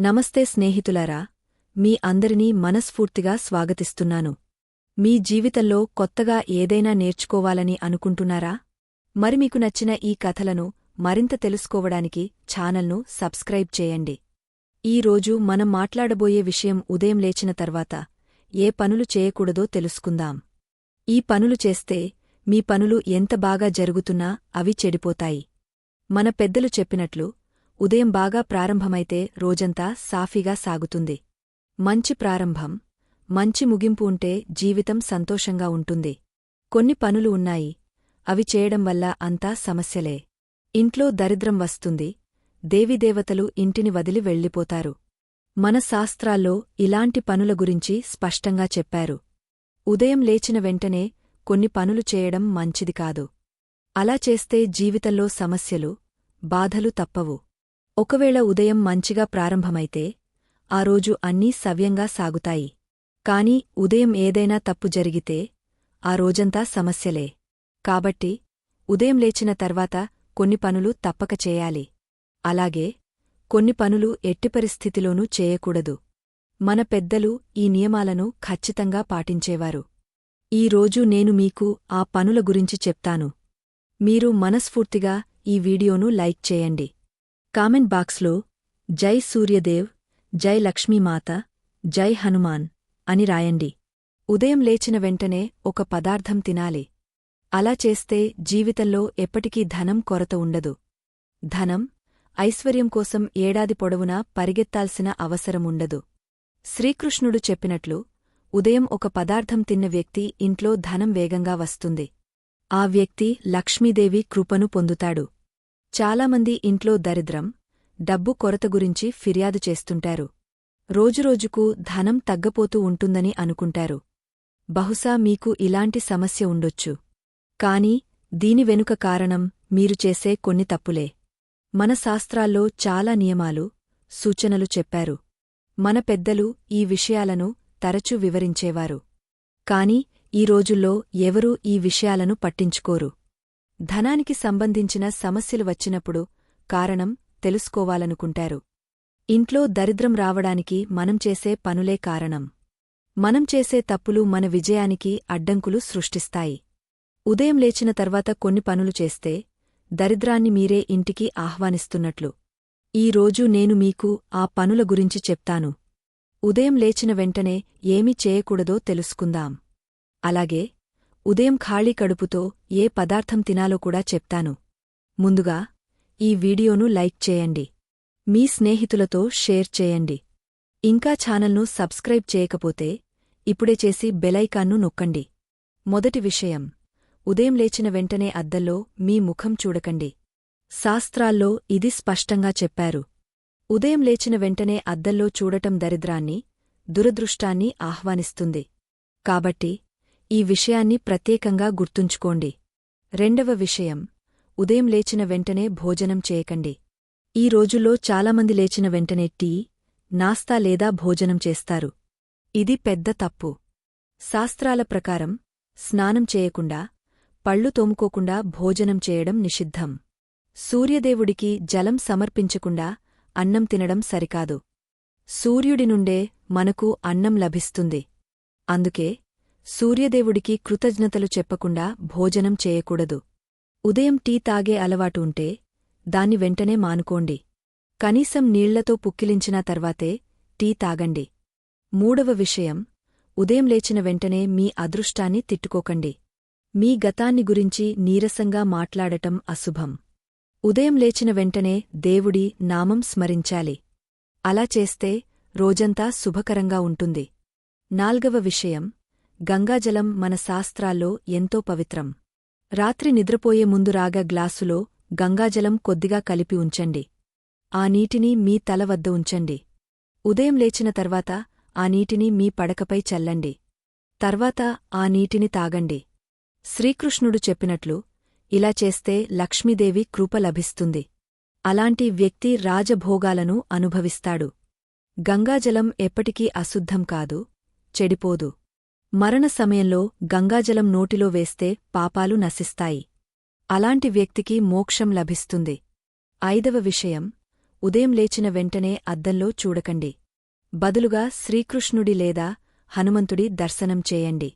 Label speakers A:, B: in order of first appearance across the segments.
A: నమస్తే స్నేహితులారా మీ అందరినీ మనస్ఫూర్తిగా స్వాగతిస్తున్నాను. మీ జీవితంలో కొత్తగా ఏదైనా నేర్చుకోవాలని అనుకుంటున్నారా? మరి మీకు నచ్చిన ఈ కథలను మరింత తెలుసుకోవడానికి ఛానల్ను సబ్స్క్రైబ్ చేయండి. ఈ రోజు మనం మాట్లాడబోయే విషయం ఉదయం లేచిన తర్వాత ఏ పనులు చేయకూడదో తెలుసుకుందాం. ఈ పనులు చేస్తే మీ పనులు ఎంత బాగా జరుగుతున్నా అవి చెడిపోతాయి. మన పెద్దలు చెప్పినట్లు ఉదయం బాగా ప్రారంభమైతే రోజంతా సాఫీగా సాగుతుంది. మంచి ప్రారంభం మంచి ముగింపు ఉంటే జీవితం సంతోషంగా ఉంటుంది. కొన్ని పనులు ఉన్నాయి అవి చేయడం వల్ల అంతా సమస్యలే. ఇంట్లో దరిద్రం వస్తుంది దేవిదేవతలు ఇంటిని వదిలి వెళ్ళిపోతారు. మన శాస్త్రాల్లో ఇలాంటి పనుల గురించి స్పష్టంగా చెప్పారు. ఉదయం లేచిన వెంటనే కొన్ని పనులు చేయడం మంచిది కాదు. అలా చేస్తే జీవితంలో సమస్యలు బాధలు తప్పవు. ఒకవేళ ఉదయం మంచిగా ప్రారంభమైతే ఆ రోజు అన్నీ సవ్యంగా సాగుతాయి. కాని ఉదయం ఏదైనా తప్పు జరిగితే ఆ రోజంతా సమస్యలే. కాబట్టి ఉదయం లేచిన తర్వాత కొన్ని పనులు తప్పక చేయాలి. అలాగే కొన్ని పనులు ఎట్టి పరిస్థితిలోనూ చేయకూడదు. మన పెద్దలు ఈ నియమాలను ఖచ్చితంగా పాటించేవారు. ఈ రోజు నేను మీకు ఆ పనుల గురించి చెప్తాను. మీరు మనస్ఫూర్తిగా ఈ వీడియోను లైక్ చేయండి. కామెంట్ బాక్స్లో జై సూర్యదేవ్ జై లక్ష్మీమాత జై హనుమాన్ అని రాయండి. ఉదయం లేచిన వెంటనే ఒక పదార్థం తినాలి. అలా చేస్తే జీవితంలో ఎప్పటికీ ధనం కొరత ఉండదు. ధనం ఐశ్వర్యం కోసం ఏడాది పొడవునా పరిగెత్తాల్సిన అవసరముండదు శ్రీకృష్ణుడు చెప్పినట్లు ఉదయం ఒక పదార్థం తిన్న వ్యక్తి ఇంట్లో ధనం వేగంగా వస్తుంది. ఆ వ్యక్తి లక్ష్మీదేవి కృపను పొందుతాడు. చాలామంది ఇంట్లో దరిద్రం డబ్బు కొరత గురించి ఫిర్యాదు చేస్తుంటారు. రోజురోజుకు ధనం తగ్గపోతూ ఉంటుందని అనుకుంటారు. బహుశా మీకు ఇలాంటి సమస్య ఉండొచ్చు. కాని దీని వెనుక కారణం మీరు చేసే కొన్ని తప్పులే. మన శాస్త్రాల్లో చాలా నియమాలు సూచనలు చెప్పారు. మన పెద్దలు ఈ విషయాలను తరచూ వివరించేవారు. కాని ఈ రోజుల్లో ఎవరూ ఈ విషయాలను పట్టించుకోరు. ధనానికి సంబంధించిన సమస్యలు వచ్చినప్పుడు కారణం తెలుసుకోవాలనుకుంటారు. ఇంట్లో దరిద్రం రావడానికి మనం చేసే పనులే కారణం. మనం చేసే తప్పులు మన విజయానికి అడ్డంకులు సృష్టిస్తాయి. ఉదయం లేచిన తర్వాత కొన్ని పనులు చేస్తే దరిద్రాన్ని మీరే ఇంటికి ఆహ్వానిస్తున్నట్లు. ఈ రోజు నేను మీకు ఆ పనుల గురించి చెప్తాను. ఉదయం లేచిన వెంటనే ఏమి చేయకూడదో తెలుసుకుందాం. అలాగే ఉదయం ఖాళీ కడుపుతో ఏ పదార్థం తినాలో కూడా చెప్తాను. ముందుగా ఈ వీడియోను లైక్ చేయండి. మీ స్నేహితులతో షేర్ చేయండి. ఇంకా ఛానల్ను సబ్స్క్రైబ్ చేయకపోతే ఇప్పుడే చేసి బెలైకాన్ను నొక్కండి. మొదటి విషయం ఉదయం లేచిన వెంటనే అద్దల్లో మీ ముఖం చూడకండి. శాస్త్రాల్లో ఇది స్పష్టంగా చెప్పారు. ఉదయం లేచిన వెంటనే అద్దంలో చూడటం దరిద్రాన్ని దురదృష్టాన్ని ఆహ్వానిస్తుంది. కాబట్టి ఈ విషయాన్ని ప్రత్యేకంగా గుర్తుంచుకోండి. రెండవ విషయం ఉదయం లేచిన వెంటనే భోజనం చేయకండి. ఈ రోజుల్లో చాలామంది లేచిన వెంటనే టీ నాస్తా లేదా భోజనం చేస్తారు. ఇది పెద్ద తప్పు. శాస్త్రాల ప్రకారం స్నానం చేయకుండా పళ్ళు తోముకోకుండా భోజనం చేయడం నిషిద్ధం. సూర్యదేవుడికి జలం సమర్పించకుండా అన్నం తినడం సరికాదు. సూర్యుడి నుండే మనకు అన్నం లభిస్తుంది. అందుకే సూర్యదేవుడికి కృతజ్ఞతలు చెప్పకుండా భోజనం చేయకూడదు. ఉదయం టీ తాగే అలవాటు ఉంటే దాన్ని వెంటనే మానుకోండి. కనీసం నీళ్ళతో పుక్కిలించిన తర్వాతే టీ తాగండి. మూడవ విషయం ఉదయం లేచిన వెంటనే మీ అదృష్టాన్ని తిట్టుకోకండి. మీ గతాన్ని గురించి నీరసంగా మాట్లాడటం అశుభం. ఉదయం లేచిన వెంటనే దేవుడి నామం స్మరించాలి. అలా చేస్తే రోజంతా శుభకరంగా ఉంటుంది. నాల్గవ విషయం గంగాజలం మన శాస్త్రాల్లో ఎంతో పవిత్రం. రాత్రి నిద్రపోయే ముందు రాగా గ్లాసులో గంగాజలం కొద్దిగా కలిపి ఉంచండి. ఆ నీటిని మీ తల వద్ద ఉంచండి. ఉదయం లేచిన తర్వాత ఆ నీటిని మీ పడకపై చల్లండి. తర్వాత ఆ నీటిని తాగండి. శ్రీకృష్ణుడు చెప్పినట్లు ఇలా చేస్తే లక్ష్మీదేవి కృప లభిస్తుంది. అలాంటి వ్యక్తి రాజభోగాలను అనుభవిస్తాడు. గంగాజలం ఎప్పటికీ అశుద్ధం కాదు చెడిపోదు. మరణ సమయంలో గంగాజలం నోటిలో వేస్తే పాపాలు నశిస్తాయి. అలాంటి వ్యక్తికి మోక్షం లభిస్తుంది. ఐదవ విషయం ఉదయం లేచిన వెంటనే అద్దంలో చూడకండి. బదులుగా శ్రీకృష్ణుడి లేదా హనుమంతుడి దర్శనం చేయండి.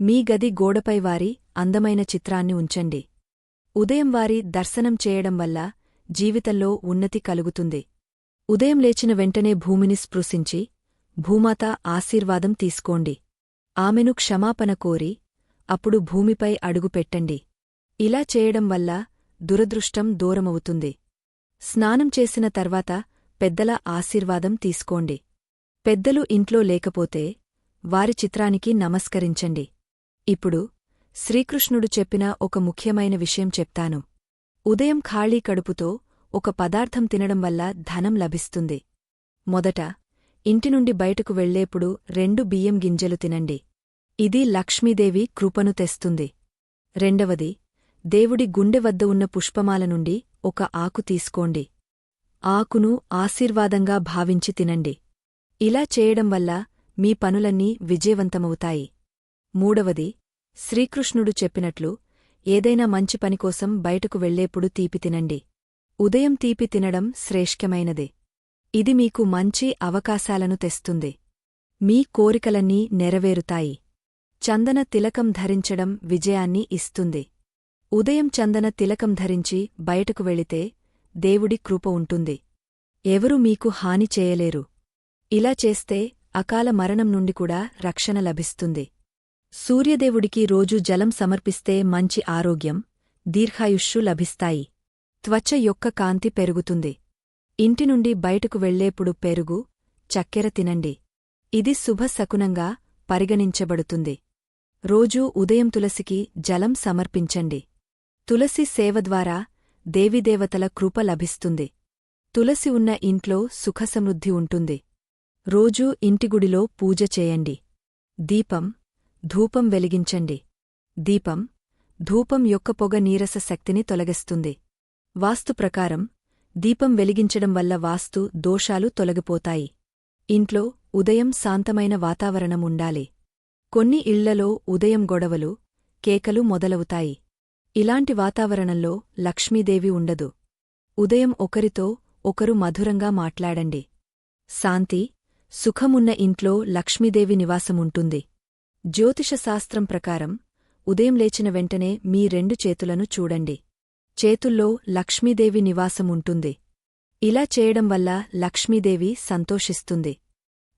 A: మీ గది గోడపై వారి అందమైన చిత్రాన్ని ఉంచండి. ఉదయం వారి దర్శనం చేయడం వల్ల జీవితంలో ఉన్నతి కలుగుతుంది. ఉదయం లేచిన వెంటనే భూమిని స్పృశించి భూమాత ఆశీర్వాదం తీసుకోండి. ఆమెను క్షమాపణ కోరి అప్పుడు భూమిపై అడుగుపెట్టండి ఇలా చేయడం వల్ల దురదృష్టం దూరమవుతుంది. స్నానం చేసిన తర్వాత పెద్దల ఆశీర్వాదం తీసుకోండి. పెద్దలు ఇంట్లో లేకపోతే వారి చిత్రానికి నమస్కరించండి. ఇప్పుడు శ్రీకృష్ణుడు చెప్పిన ఒక ముఖ్యమైన విషయం చెప్తాను. ఉదయం ఖాళీ కడుపుతో ఒక పదార్థం తినడం వల్ల ధనం లభిస్తుంది. మొదట ఇంటి నుండి బయటకు వెళ్ళేప్పుడు రెండు బియ్యం గింజలు తినండి. ఇది లక్ష్మీదేవి కృపను తెస్తుంది. రెండవది దేవుడి గుండె వద్ద ఉన్న పుష్పమాల నుండి ఒక ఆకు తీసుకోండి. ఆకును ఆశీర్వాదంగా భావించి తినండి. ఇలా చేయడం వల్ల మీ పనులన్నీ విజయవంతమవుతాయి. మూడవది శ్రీకృష్ణుడు చెప్పినట్లు ఏదైనా మంచి పనికోసం బయటకు వెళ్ళేప్పుడు తీపి తినండి. ఉదయం తీపి తినడం శ్రేష్ఠమైనదే. ఇది మీకు మంచి అవకాశాలను తెస్తుంది. మీ కోరికలన్నీ నెరవేరుతాయి. చందన తిలకం ధరించడం విజయాన్ని ఇస్తుంది. ఉదయం చందన తిలకం ధరించి బయటకు వెళితే దేవుడి కృప ఉంటుంది. ఎవరూ మీకు హాని చేయలేరు. ఇలా చేస్తే అకాల మరణం నుండి కూడా రక్షణ లభిస్తుంది. సూర్యదేవుడికి రోజు జలం సమర్పిస్తే మంచి ఆరోగ్యం దీర్ఘాయుష్షు లభిస్తాయి. త్వచ యొక్క కాంతి పెరుగుతుంది. ఇంటి నుండి బయటకు వెళ్ళేప్పుడు పెరుగు చక్కెర తినండి. ఇది శుభ శకునంగా పరిగణించబడుతుంది. రోజూ ఉదయం తులసికి జలం సమర్పించండి. తులసి సేవ ద్వారా దేవిదేవతల కృప లభిస్తుంది. తులసి ఉన్న ఇంట్లో సుఖసమృద్ధి ఉంటుంది. రోజూ ఇంటిగుడిలో పూజ చేయండి. దీపం ధూపం వెలిగించండి. దీపం ధూపం యొక్క పొగ నీరస శక్తిని తొలగిస్తుంది. వాస్తు ప్రకారం దీపం వెలిగించడం వల్ల వాస్తు దోషాలు తొలగిపోతాయి. ఇంట్లో ఉదయం శాంతమైన వాతావరణం ఉండాలి. కొన్ని ఇళ్ళలో ఉదయం గొడవలు కేకలు మొదలవుతాయి. ఇలాంటి వాతావరణంలో లక్ష్మీదేవి ఉండదు. ఉదయం ఒకరితో ఒకరు మధురంగా మాట్లాడండి. శాంతి సుఖమున్న ఇంట్లో లక్ష్మీదేవి నివాసముంటుంది జ్యోతిషశాస్త్రం ప్రకారం ఉదయం లేచిన వెంటనే మీ రెండు చేతులను చూడండి. చేతుల్లో లక్ష్మీదేవి నివాసముంటుంది. ఇలా చేయడం వల్ల లక్ష్మీదేవి సంతోషిస్తుంది.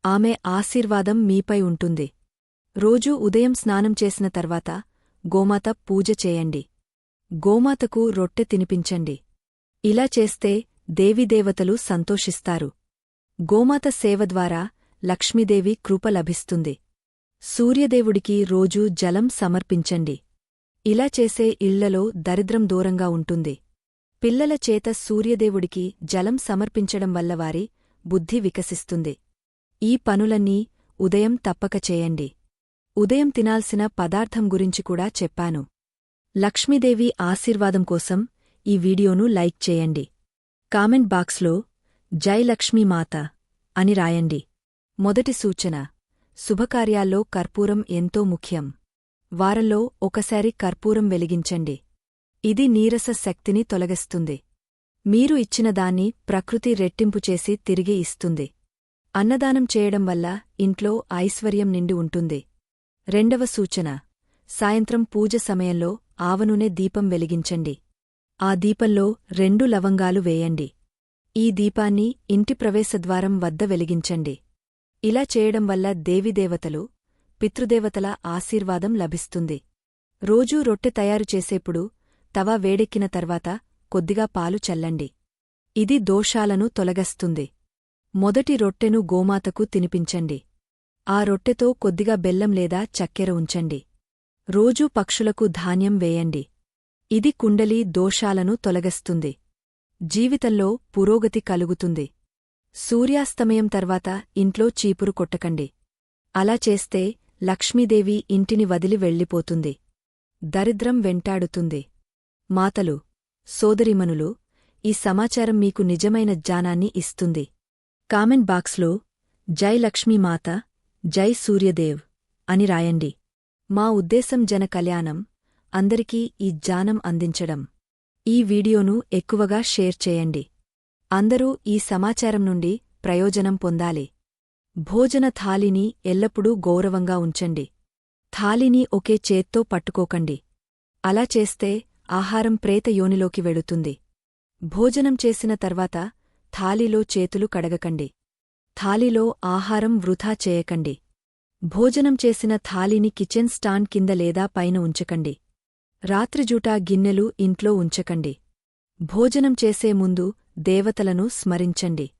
A: ఆమె ఆశీర్వాదం మీపై ఉంటుంది. రోజూ ఉదయం స్నానం చేసిన తర్వాత గోమాత పూజ చేయండి. గోమాతకు రొట్టె తినిపించండి. ఇలా చేస్తే దేవీదేవతలు సంతోషిస్తారు. గోమాత సేవ ద్వారా లక్ష్మీదేవి కృప లభిస్తుంది. సూర్యదేవుడికి రోజూ జలం సమర్పించండి. ఇలా చేసే ఇళ్ళలో దరిద్రం దూరంగా ఉంటుంది. పిల్లల చేత సూర్యదేవుడికి జలం సమర్పించడం వల్ల వారి బుద్ధి వికసిస్తుంది. ఈ పనులన్నీ ఉదయం తప్పక చేయండి. ఉదయం తినాల్సిన పదార్థం గురించి కూడా చెప్పాను. లక్ష్మీదేవి ఆశీర్వాదం కోసం ఈ వీడియోను లైక్ చేయండి. కామెంట్ బాక్స్లో జై లక్ష్మీమాత అని రాయండి. మొదటి సూచన శుభకార్యాల్లో కర్పూరం ఎంతో ముఖ్యం. వారంలో ఒకసారి కర్పూరం వెలిగించండి. ఇది నీరస శక్తిని తొలగిస్తుంది. మీరు ఇచ్చిన దాన్ని ప్రకృతి రెట్టింపు చేసి తిరిగి ఇస్తుంది. అన్నదానం చేయడం వల్ల ఇంట్లో ఐశ్వర్యం నిండి ఉంటుంది. రెండవ సూచన. సాయంత్రం పూజ సమయంలో ఆవనూనె దీపం వెలిగించండి. ఆ దీపంలో రెండు లవంగాలు వేయండి. ఈ దీపాన్ని ఇంటి ప్రవేశద్వారం వద్ద వెలిగించండి. ఇలా చేయడం వల్ల దేవిదేవతలు పితృదేవతల ఆశీర్వాదం లభిస్తుంది. రోజూ రొట్టె తయారు చేసేప్పుడు తవా వేడెక్కిన తర్వాత కొద్దిగా పాలు చల్లండి. ఇది దోషాలను తొలగస్తుంది. మొదటి రొట్టెను గోమాతకు తినిపించండి. ఆ రొట్టెతో కొద్దిగా బెల్లం లేదా చక్కెర ఉంచండి. రోజూ పక్షులకు ధాన్యం వేయండి. ఇది కుండలి దోషాలను తొలగస్తుంది. జీవితంలో పురోగతి కలుగుతుంది. సూర్యాస్తమయం తర్వాత ఇంట్లో చీపురు కొట్టకండి. అలా చేస్తే లక్ష్మీదేవి ఇంటిని వదిలి వెళ్ళిపోతుంది. దరిద్రం వెంటాడుతుంది. మాతలు సోదరిమనులు ఈ సమాచారం మీకు నిజమైన జ్ఞానాన్ని ఇస్తుంది. కామెంట్ బాక్స్లో జై లక్ష్మీమాత జై సూర్యదేవ్ అని రాయండి. మా ఉద్దేశం జన కళ్యాణం అందరికీ ఈ జ్ఞానం అందించడం. ఈ వీడియోను ఎక్కువగా షేర్ చేయండి. అందరూ ఈ సమాచారం నుండి ప్రయోజనం పొందాలి. భోజన థాలిని ఎల్లప్పుడూ గౌరవంగా ఉంచండి. థాలిని ఒకే చేత్తో పట్టుకోకండి. అలా చేస్తే ఆహారం ప్రేత యోనిలోకి వెళుతుంది. భోజనం చేసిన తర్వాత థాలిలో చేతులు కడగకండి. థాలిలో ఆహారం వృధా చేయకండి. భోజనం చేసిన థాలిని కిచెన్ స్టాండ్ కింద లేదా పైన ఉంచకండి. రాత్రిజూటా గిన్నెలు ఇంట్లో ఉంచకండి. భోజనం చేసే ముందు దేవతలను స్మరించండి.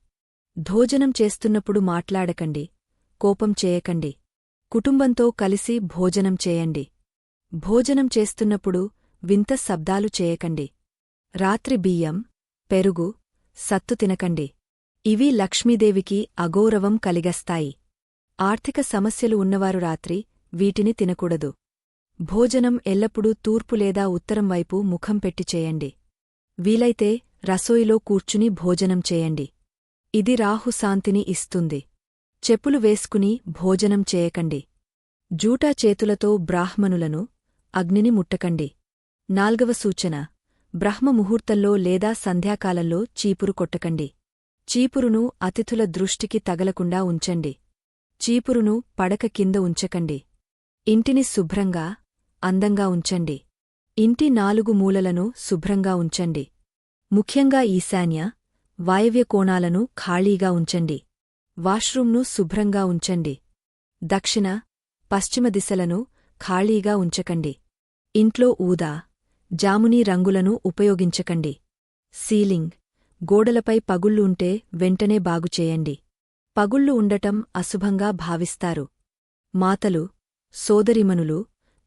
A: భోజనం చేస్తున్నప్పుడు మాట్లాడకండి కోపం చేయకండి కుటుంబంతో కలిసి భోజనం చేయండి. భోజనం చేస్తున్నప్పుడు వింత శబ్దాలు చేయకండి. రాత్రి బియ్యం పెరుగు సత్తు తినకండి. ఇవి లక్ష్మీదేవికి అగౌరవం కలిగస్తాయి. ఆర్థిక సమస్యలు ఉన్నవారు రాత్రి వీటిని తినకూడదు. భోజనం ఎల్లప్పుడూ తూర్పు లేదా ఉత్తరం వైపు ముఖం పెట్టి చేయండి. వీలైతే రసోయిలో కూర్చుని భోజనం చేయండి. ఇది రాహుశాంతిని ఇస్తుంది. చెప్పులు వేసుకుని భోజనం చేయకండి. జూటా చేతులతో బ్రాహ్మణులను అగ్నిని ముట్టకండి. నాల్గవ సూచన. బ్రహ్మముహూర్తంలో లేదా సంధ్యాకాలంలో చీపురు కొట్టకండి. చీపురును అతిథుల దృష్టికి తగలకుండా ఉంచండి. చీపురును పడక కింద ఉంచకండి. ఇంటిని శుభ్రంగా అందంగా ఉంచండి. ఇంటి నాలుగు మూలలను శుభ్రంగా ఉంచండి. ముఖ్యంగా ఈశాన్య వాయవ్య కోణాలను ఖాళీగా ఉంచండి. వాష్రూంను శుభ్రంగా ఉంచండి. దక్షిణ పశ్చిమ దిశలను ఖాళీగా ఉంచకండి. ఇంట్లో ఊదా జామునీ రంగులను ఉపయోగించకండి. సీలింగ్ గోడలపై పగుళ్ళు ఉంటే వెంటనే బాగుచేయండి పగుళ్ళు ఉండటం అశుభంగా భావిస్తారు. మాతలు సోదరిమనులు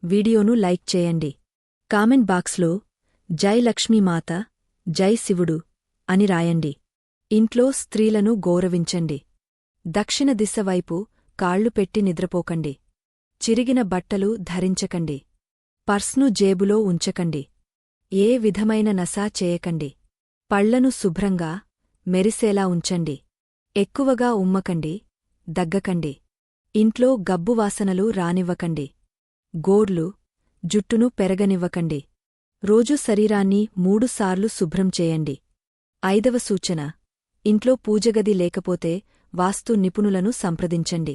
A: వీడియోను లైక్ చేయండి. కామెంట్ బాక్స్లో జై లక్ష్మీమాత జై శివుడు. అని రాయండి. ఇంట్లో స్త్రీలను గౌరవించండి. దక్షిణ దిశవైపు కాళ్ళు పెట్టి నిద్రపోకండి. చిరిగిన బట్టలు ధరించకండి. పర్స్ను జేబులో ఉంచకండి. ఏ విధమైన నసా చేయకండి. పళ్ళను శుభ్రంగా మెరిసేలా ఉంచండి. ఎక్కువగా ఉమ్మకండి దగ్గకండి. ఇంట్లో గబ్బువాసనలు రానివ్వకండి. గోర్లు జుట్టును పెరగనివ్వకండి. రోజు శరీరాన్ని మూడుసార్లు శుభ్రం చేయండి. ఐదవ సూచన. ఇంట్లో పూజగది లేకపోతే వాస్తు నిపుణులను సంప్రదించండి.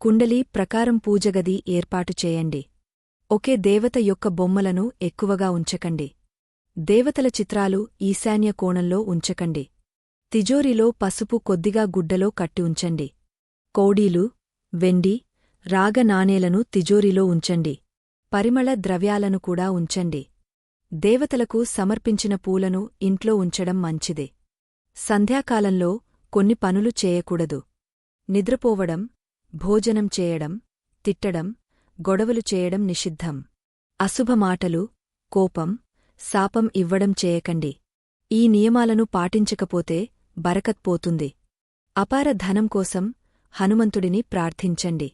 A: కుండలి ప్రకారం పూజగది ఏర్పాటు చేయండి. ఒకే దేవత యొక్క బొమ్మలను ఎక్కువగా ఉంచకండి. దేవతల చిత్రాలు ఈశాన్య కోణంలో ఉంచకండి. తిజోరిలో పసుపు కొద్దిగా గుడ్డలో కట్టి ఉంచండి. కౌడీలు వెండి రాగ నాణేలను తిజోరిలో ఉంచండి. పరిమళ ద్రవ్యాలను కూడా ఉంచండి. దేవతలకు సమర్పించిన పూలను ఇంట్లో ఉంచడం మంచిదే. సంధ్యాకాలంలో కొన్ని పనులు చేయకూడదు. నిద్రపోవడం భోజనం చేయడం తిట్టడం గొడవలు చేయడం నిషిద్ధం. అశుభమాటలు కోపం శాపం ఇవ్వడం చేయకండి. ఈ నియమాలను పాటించకపోతే బరకత్పోతుంది అపార ధనం కోసం హనుమంతుడిని ప్రార్థించండి.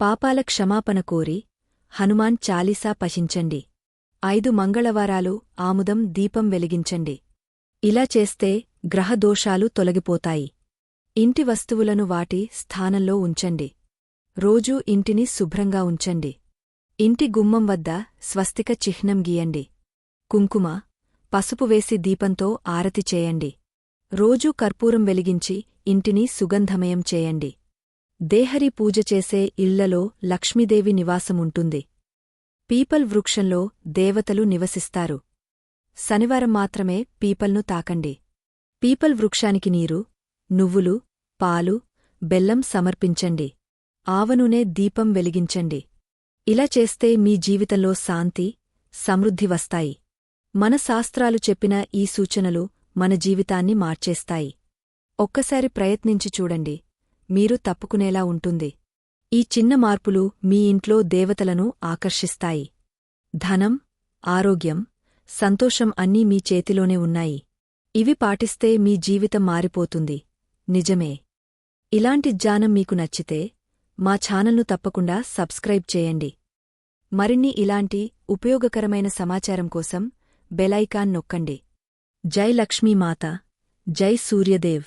A: పాపాల క్షమాపణ కోరి హనుమాన్ చాలీసా పశించండి ఐదు మంగళవారాలు ఆముదం దీపం వెలిగించండి. ఇలా చేస్తే గ్రహదోషాలు తొలగిపోతాయి. ఇంటి వస్తువులను వాటి స్థానంలో ఉంచండి. రోజూ ఇంటిని శుభ్రంగా ఉంచండి. ఇంటి గుమ్మం వద్ద స్వస్తిక చిహ్నం గీయండి. కుంకుమ పసుపు వేసి దీపంతో ఆరతి చేయండి. రోజూ కర్పూరం వెలిగించి ఇంటిని సుగంధమయం చేయండి. దేహరి పూజ చేసే ఇళ్ళలో లక్ష్మీదేవి నివాసముంటుంది. పీపల్ వృక్షంలో దేవతలు నివసిస్తారు. శనివారం మాత్రమే పీపల్ను తాకండి. పీపల్ వృక్షానికి నీరు నువ్వులు పాలు బెల్లం సమర్పించండి. ఆవనూనే దీపం వెలిగించండి. ఇలా చేస్తే మీ జీవితంలో శాంతి సమృద్ధి వస్తాయి. మన శాస్త్రాలు చెప్పిన ఈ సూచనలు మన జీవితాన్ని మార్చేస్తాయి. ఒక్కసారి ప్రయత్నించి చూడండి. మీరు తప్పుకునేలా ఉంటుంది. ఈ చిన్న మార్పులు మీ ఇంట్లో దేవతలను ఆకర్షిస్తాయి. ధనం ఆరోగ్యం సంతోషం అన్నీ మీ చేతిలోనే ఉన్నాయి. ఇవి పాటిస్తే మీ జీవితం మారిపోతుంది. నిజమే. ఇలాంటి జ్ఞానం మీకు నచ్చితే మా ఛానల్ను తప్పకుండా సబ్స్క్రైబ్ చేయండి. మరిన్ని ఇలాంటి ఉపయోగకరమైన సమాచారం కోసం బెలైకాన్ నొక్కండి. జై లక్ష్మీమాత జై సూర్యదేవ్.